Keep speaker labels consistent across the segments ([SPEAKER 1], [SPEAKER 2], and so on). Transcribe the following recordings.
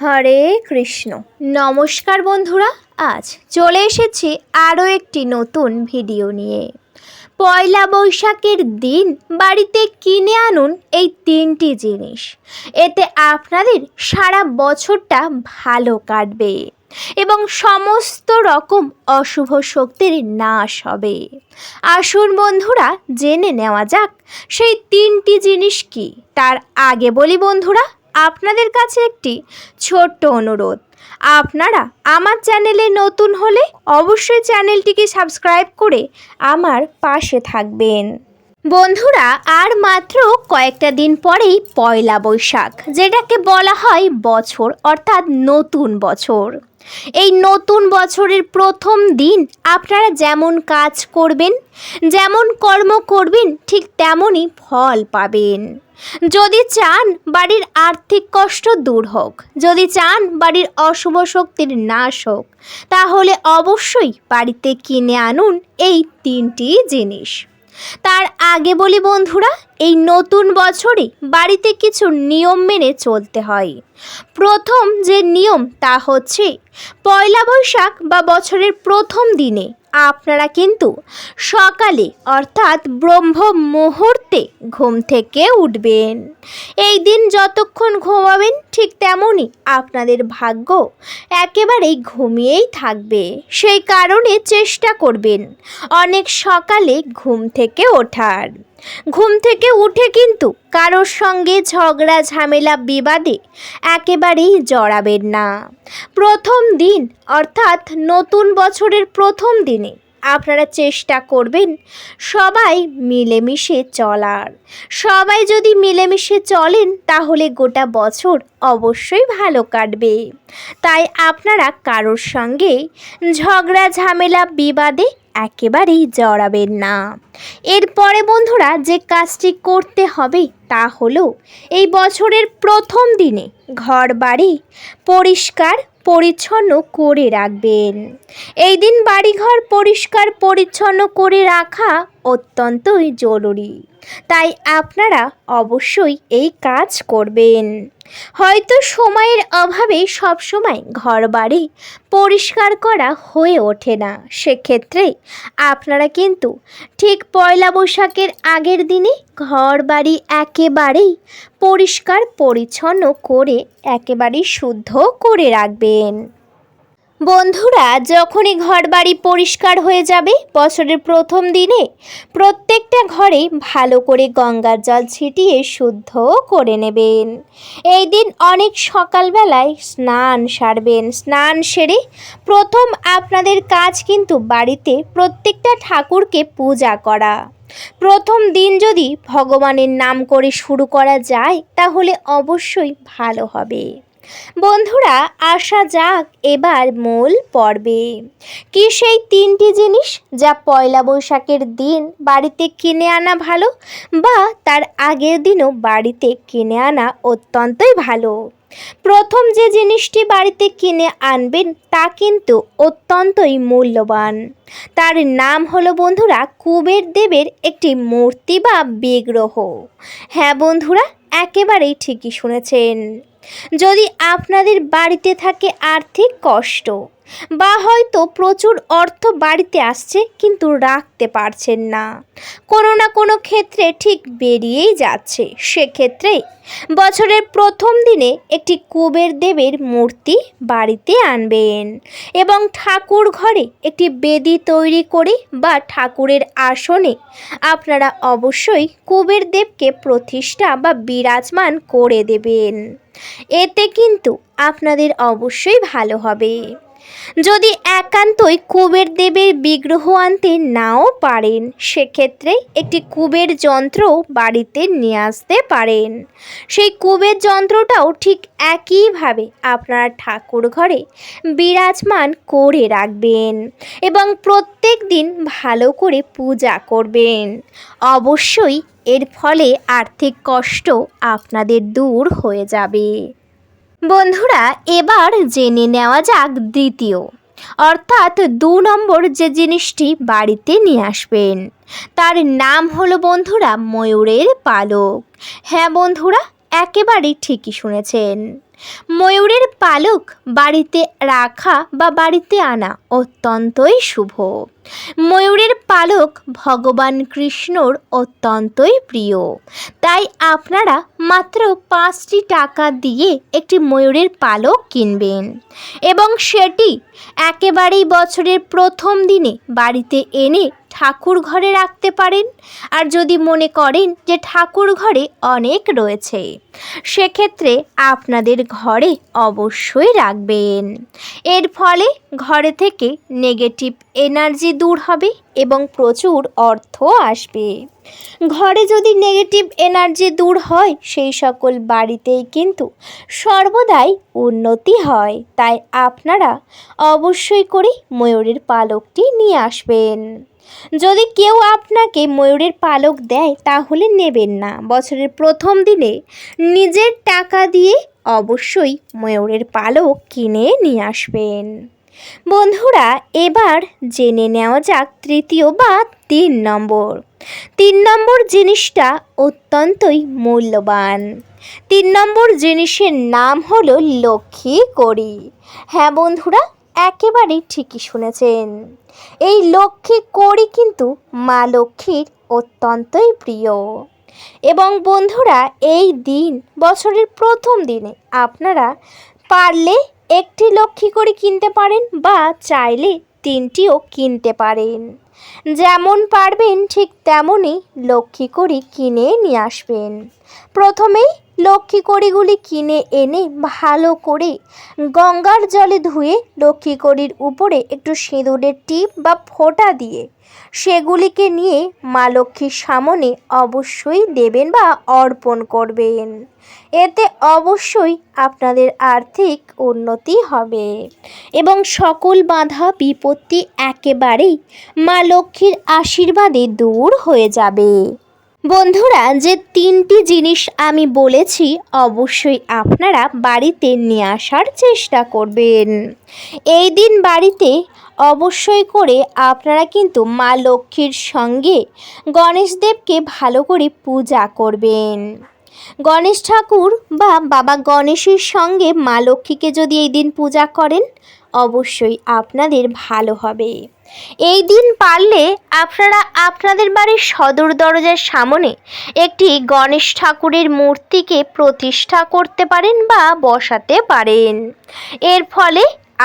[SPEAKER 1] হরে কৃষ্ণ। নমস্কার বন্ধুরা, আজ চলে এসেছি আরও একটি নতুন ভিডিও নিয়ে। পয়লা বৈশাখের দিন বাড়িতে কিনে আনুন এই তিনটি জিনিস। এতে আপনাদের সারা বছরটা ভালো কাটবে এবং সমস্ত রকম অশুভ শক্তির নাশ হবে। আসুন বন্ধুরা, জেনে নেওয়া যাক সেই তিনটি জিনিস কি? তার আগে বলি বন্ধুরা আপনাদের কাছে একটি ছোট্ট অনুরোধ। আপনারা আমার চ্যানেলে নতুন হলে অবশ্যই চ্যানেলটিকে সাবস্ক্রাইব করে আমার পাশে থাকবেন। বন্ধুরা, আর মাত্র কয়েকটা দিন পরেই পয়লা বৈশাখ, যেটাকে বলা হয় বছর, অর্থাৎ নতুন বছর। এই নতুন বছরের প্রথম দিন আপনারা যেমন কাজ করবেন, যেমন কর্ম করবেন, ঠিক তেমনই ফল পাবেন। যদি চান বাড়ির আর্থিক কষ্ট দূর হোক, যদি চান বাড়ির অশুভ শক্তির নাশ হোক, তাহলে অবশ্যই বাড়িতে কিনে আনুন এই তিনটি জিনিস। তার আগে বলি বন্ধুরা, এই নতুন বছরে বাড়িতে কিছু নিয়ম মেনে চলতে হয়। প্রথম যে নিয়ম তা হচ্ছে পয়লা বৈশাখ বা বছরের প্রথম দিনে আপনারা কিন্তু সকালে, অর্থাৎ ব্রহ্ম মুহূর্তে ঘুম থেকে উঠবেন। এই দিন যতক্ষণ ঘুমাবেন, ঠিক তেমনই আপনাদের ভাগ্য একেবারেই ঘুমিয়েই থাকবে। সেই কারণে চেষ্টা করবেন অনেক সকালে ঘুম থেকে ওঠার। ঘুম থেকে উঠে কিন্তু কারোর সঙ্গে ঝগড়া, ঝামেলা, বিবাদে একেবারেই জড়াবেন না। প্রথম দিন, অর্থাৎ নতুন বছরের প্রথম দিনে আপনারা চেষ্টা করবেন সবাই মিলেমিশে চলার। সবাই যদি মিলেমিশে চলেন, তাহলে গোটা বছর অবশ্যই ভালো কাটবে। তাই আপনারা কারোর সঙ্গে ঝগড়া, ঝামেলা, বিবাদে একেবারেই জড়াবেন না। এরপরে বন্ধুরা যে কাজটি করতে হবে তা হলো, এই বছরের প্রথম দিনে ঘর বাড়ি পরিষ্কার পরিচ্ছন্ন করে রাখবেন। এই দিন বাড়িঘর পরিষ্কার পরিচ্ছন্ন করে রাখা অত্যন্তই জরুরি। তাই আপনারা অবশ্যই এই কাজ করবেন। হয়তো সময়ের অভাবে সবসময় ঘর বাড়ি পরিষ্কার করা হয়ে ওঠে না। সেক্ষেত্রে আপনারা কিন্তু ঠিক পয়লা বৈশাখের আগের দিনে ঘর বাড়ি একেবারেই পরিষ্কার পরিচ্ছন্ন করে, একেবারেই শুদ্ধ করে রাখবেন। বন্ধুরা, যখনই ঘর বাড়ি পরিষ্কার হয়ে যাবে, বছরের প্রথম দিনে প্রত্যেকটা ঘরে ভালো করে গঙ্গার জল ছিটিয়ে শুদ্ধ করে নেবেন। এই দিন অনেক সকালবেলায় স্নান সারবেন। স্নান সেরে প্রথম আপনাদের কাজ কিন্তু বাড়িতে প্রত্যেকটা ঠাকুরকে পূজা করা। প্রথম দিন যদি ভগবানের নাম করে শুরু করা যায়, তাহলে অবশ্যই ভালো হবে। বন্ধুরা আসা যাক এবার মূল পর্বে। কি সেই তিনটি জিনিস যা পয়লা বৈশাখের দিন বাড়িতে কিনে আনা ভালো বা তার আগের দিনও বাড়িতে কিনে আনা অত্যন্তই ভালো? প্রথম যে জিনিসটি বাড়িতে কিনে আনবেন তা কিন্তু অত্যন্তই মূল্যবান। তার নাম হলো বন্ধুরা, কুবের দেবের একটি মূর্তি বা বিগ্রহ। হ্যাঁ বন্ধুরা, একেবারেই ঠিকই শুনেছেন। যদি আপনাদের বাড়িতে থাকে আর্থিক কষ্ট। বা হয়তো প্রচুর অর্থ বাড়িতে আসছে কিন্তু রাখতে পারছেন না। কোনো না কোনো ক্ষেত্রে ঠিক বেরিয়েই যাচ্ছে। সেক্ষেত্রে বছরের প্রথম দিনে একটি কুবের দেবের মূর্তি বাড়িতে আনবেন এবং ঠাকুর ঘরে একটি বেদি তৈরি করে বা ঠাকুরের আসনে আপনারা অবশ্যই কুবের দেবকে প্রতিষ্ঠা বা বিরাজমান করে দেবেন। এতে কিন্তু আপনাদের অবশ্যই ভালো হবে। যদি একান্তই কুবের দেবের বিগ্রহ আনতে নাও পারেন, সেক্ষেত্রে একটি কুবের যন্ত্র বাড়িতে নিয়ে আসতে পারেন। সেই কুবের যন্ত্রটাও ঠিক একইভাবে আপনার ঠাকুর ঘরে বিরাজমান করে রাখবেন এবং প্রত্যেক দিন ভালো করে পূজা করবেন। অবশ্যই এর ফলে আর্থিক কষ্ট আপনাদের দূর হয়ে যাবে। বন্ধুরা, এবার জেনে নেওয়া যাক দ্বিতীয়। অর্থাৎ দু নম্বর যে জিনিসটি বাড়িতে নিয়ে আসবেন, তার নাম হলো বন্ধুরা ময়ূরের পালক। হ্যাঁ বন্ধুরা, একেবারেই ঠিকই শুনেছেন। ময়ূরের পালক বাড়িতে রাখা বা বাড়িতে আনা অত্যন্তই শুভ। ময়ূরের পালক ভগবান কৃষ্ণর অত্যন্তই প্রিয়। তাই আপনারা মাত্র পাঁচটি টাকা দিয়ে একটি ময়ূরের পালক কিনবেন এবং সেটি একেবারেই বছরের প্রথম দিনে বাড়িতে এনে ঠাকুর ঘরে রাখতে পারেন। আর যদি মনে করেন যে ঠাকুর ঘরে অনেক রয়েছে, সেক্ষেত্রে আপনাদের ঘরে অবশ্যই রাখবেন। এর ফলে ঘরে থেকে নেগেটিভ এনার্জি দূর হবে এবং প্রচুর অর্থ আসবে। ঘরে যদি নেগেটিভ এনার্জি দূর হয়, সেই সকল বাড়িতেই কিন্তু সর্বদাই উন্নতি হয়। তাই আপনারা অবশ্যই করে ময়ূরের পালকটি নিয়ে আসবেন। যদি কেউ আপনাকে ময়ূরের পালক দেয়, তাহলে নেবেন না। বছরের প্রথম দিনে নিজের টাকা দিয়ে অবশ্যই ময়ূরের পালক কিনে নিয়ে আসবেন। বন্ধুরা, এবার জেনে নেওয়া যাক তৃতীয় বা তিন নম্বর। তিন নম্বর জিনিসটা অত্যন্তই মূল্যবান। তিন নম্বর জিনিসের নাম হলো লক্ষ্মী কড়ি। হ্যাঁ বন্ধুরা, একেবারেই ঠিকই শুনেছেন। এই লক্ষ্মী কড়ি কিন্তু মা লক্ষ্মীর অত্যন্তই প্রিয়। এবং বন্ধুরা, এই দিন, বছরের প্রথম দিনে আপনারা পারলে একটি লক্ষ্মী করে কিনতে পারেন বা চাইলে তিনটিও কিনতে পারেন। যেমন পারবেন ঠিক তেমনই লক্ষ্মী করি কিনে নিয়ে আসবেন। প্রথমেই লক্ষ্মী কড়িগুলি কিনে এনে ভালো করে গঙ্গার জলে ধুয়ে লক্ষ্মী কড়ির উপরে একটু সিঁদুরের টিপ বা ফোঁটা দিয়ে সেগুলিকে নিয়ে মা লক্ষ্মীর সামনে অবশ্যই দেবেন বা অর্পণ করবেন। এতে অবশ্যই আপনাদের আর্থিক উন্নতি হবে এবং সকল বাধা বিপত্তি একেবারেই মা লক্ষ্মীর আশীর্বাদে দূর হয়ে যাবে। বন্ধুরা, যে তিনটি জিনিস আমি বলেছি, অবশ্যই আপনারা বাড়িতে নিয়ে আসার চেষ্টা করবেন। এই দিন বাড়িতে অবশ্যই করে আপনারা কিন্তু মা লক্ষ্মীর সঙ্গে গণেশদেবকে ভালো করে পূজা করবেন। গণেশ ঠাকুর বা বাবা গণেশের সঙ্গে মা লক্ষ্মীকে যদি এই দিন পূজা করেন অবশ্যই আপনাদের ভালো হবে। এই দিন পারলে আপনারা আপনাদের বাড়ির সদর দরজার সামনে একটি গণেশ ঠাকুরের মূর্তিকে প্রতিষ্ঠা করতে পারেন বা বসাতে পারেন। এর ফলে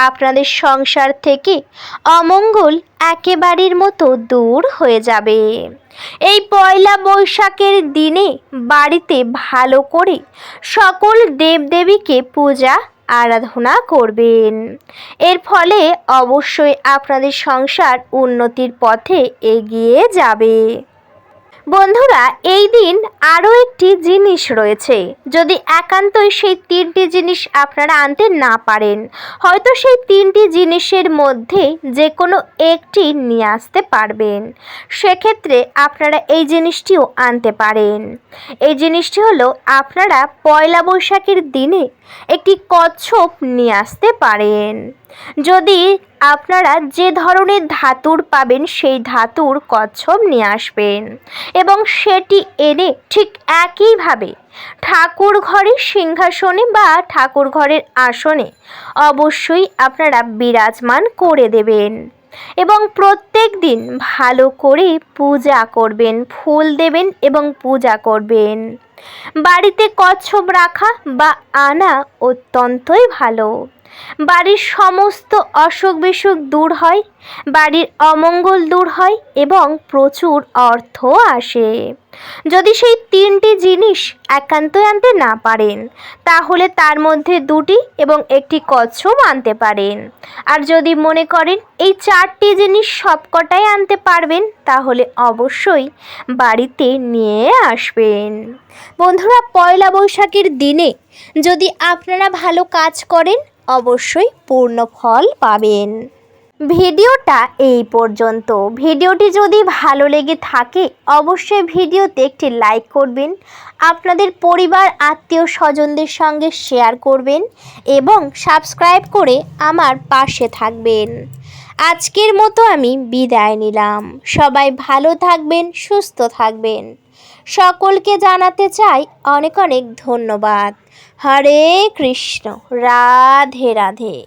[SPEAKER 1] আপনাদের সংসার থেকে অমঙ্গল একেবারের মতো দূর হয়ে যাবে। এই পয়লা বৈশাখের দিনে বাড়িতে ভালো করে সকল দেবদেবীকে পূজা আরাধনা করবেন। এর ফলে অবশ্যই আপনাদের সংসার উন্নতির পথে এগিয়ে যাবে। বন্ধুরা, এই দিন আরও একটি জিনিস রয়েছে। যদি একান্তই সেই তিনটি জিনিস আপনারা আনতে না পারেন, হয়তো সেই তিনটি জিনিসের মধ্যে যে কোনো একটি নিয়ে আসতে পারবেন। সেক্ষেত্রে আপনারা এই জিনিসটিও আনতে পারেন। এই জিনিসটি হলো, আপনারা পয়লা বৈশাখের দিনে একটি কচ্ছপ নিয়ে আসতে পারেন। যদি আপনারা যে ধরনের ধাতুর পাবেন, সেই ধাতুর কচ্ছপ নিয়ে আসবেন এবং সেটি এনে ঠিক একইভাবে ঠাকুর ঘরের সিংহাসনে বা ঠাকুর ঘরের আসনে অবশ্যই আপনারা বিরাজমান করে দেবেন এবং প্রত্যেক দিন ভালো করে পূজা করবেন, ফুল দেবেন এবং পূজা করবেন। বাড়িতে কচ্ছপ রাখা বা আনা অত্যন্তই ভালো। বাড়ির সমস্ত অসুখ বিসুখ দূর হয়, বাড়ির অমঙ্গল দূর হয় এবং প্রচুর অর্থ আসে। যদি সেই তিনটি জিনিস একান্ত আনতে না পারেন, তাহলে তার মধ্যে দুটি এবং একটি কচ্ছপ আনতে পারেন। আর যদি মনে করেন এই চারটি জিনিস সবকটাই আনতে পারবেন, তাহলে অবশ্যই বাড়িতে নিয়ে আসবেন। বন্ধুরা, পয়লা বৈশাখের দিনে যদি আপনারা ভালো কাজ করেন অবশ্যই পূর্ণ ফল পাবেন। ভিডিওটা এই পর্যন্ত। ভিডিওটি যদি ভালো লেগে থাকে, অবশ্যই ভিডিওতে একটি লাইক করবেন, আপনাদের পরিবার, আত্মীয় স্বজনদের সঙ্গে শেয়ার করবেন এবং সাবস্ক্রাইব করে আমার পাশে থাকবেন। আজকের মতো আমি বিদায় নিলাম। সবাই ভালো থাকবেন, সুস্থ থাকবেন। সকলকে জানাতে চাই অনেক অনেক ধন্যবাদ। হরে কৃষ্ণ রাধে রাধে।